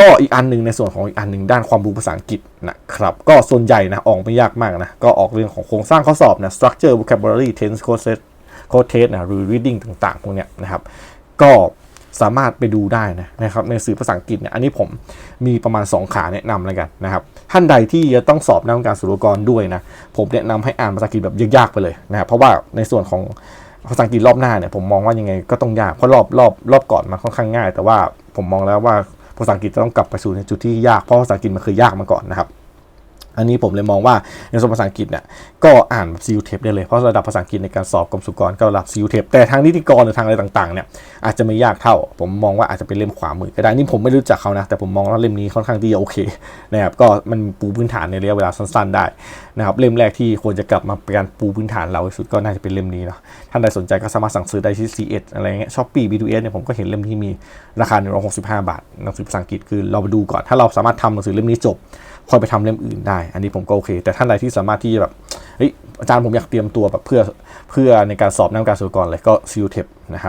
ก็อีกอันหนึ่งในส่วนของอีกอันหนึ่งด้านความรู้ภาษาอังกฤษนะครับ ก็ส่วนใหญ่นะออกไม่ยากมากนะ ก็ออกเรื่องของโครงสร้างข้อสอบนะ structure vocabulary tense code set code test นะหรือ reading ต่างๆ พวกเนี้ยนะครับ ก็สามารถไปดูได้นะนะครับในสื่อภาษาอังกฤษเนี่ยอันนี้ผมมีประมาณ 2 ขาแนะนำแล้วกันนะครับ ท่านใดที่จะต้องสอบนักการศุลกรด้วยนะ ผมแนะนำให้อ่านภาษาอังกฤษแบบยากๆไปเลยนะครับเพราะว่าในส่วนของภาษาอังกฤษรอบหน้าเนี่ยผมมองว่ายังไงก็ต้องยากเพราะรอบรอบรอบก่อนมันค่อนข้างง่าย แต่ว่าผมมองแล้วว่า ภาษาอังกฤษจะต้องกลับไปสู่ในจุดที่ยากเพราะภาษาอังกฤษมันเคยยากมาก่อนนะครับ อันนี้ผมเลยมองว่าในส่วนภาษาอังกฤษเนี่ยก็อ่านแบบซีอูเทปได้เลยเพราะระดับภาษาอังกฤษในการสอบกรมสุกรก็ระดับซีอูเทปแต่ทางนิติกรหรือทางอะไรต่างๆเนี่ยอาจจะไม่ยากเท่า ผมมองว่าอาจจะเป็นเล่มขวามือก็ได้นี่ผมไม่รู้จักเขานะแต่ผมมองว่าเล่มนี้ค่อนข้างที่จะโอเคนะครับก็มันปูพื้นฐานในระยะเวลาสั้น ๆ ได้นะครับเล่มแรกที่ควรจะกลับมาเป็นการปูพื้นฐานเราที่สุดก็น่าจะเป็นเล่มนี้เนาะท่านใดสนใจก็สามารถสั่งซื้อได้ที่ C1 อะไรเงี้ยช้อปปี้ B2S เนี่ยผมก็เห็นเล่มที่มีราคา165 บาทหนังสือภาษาอังกฤษคือเราไปดูก่อนถ้าเราสามารถทำหนังสือเล่มนี้จบ ค่อยไปทำเล่มอื่นได้ อันนี้ผมก็โอเค แต่ท่านใดที่สามารถที่จะแบบเฮ้ยอาจารย์ผมอยากเตรียมตัวแบบเพื่อเพื่อในการสอบนักการสุกรเลยก็ซิลเทปนะครับ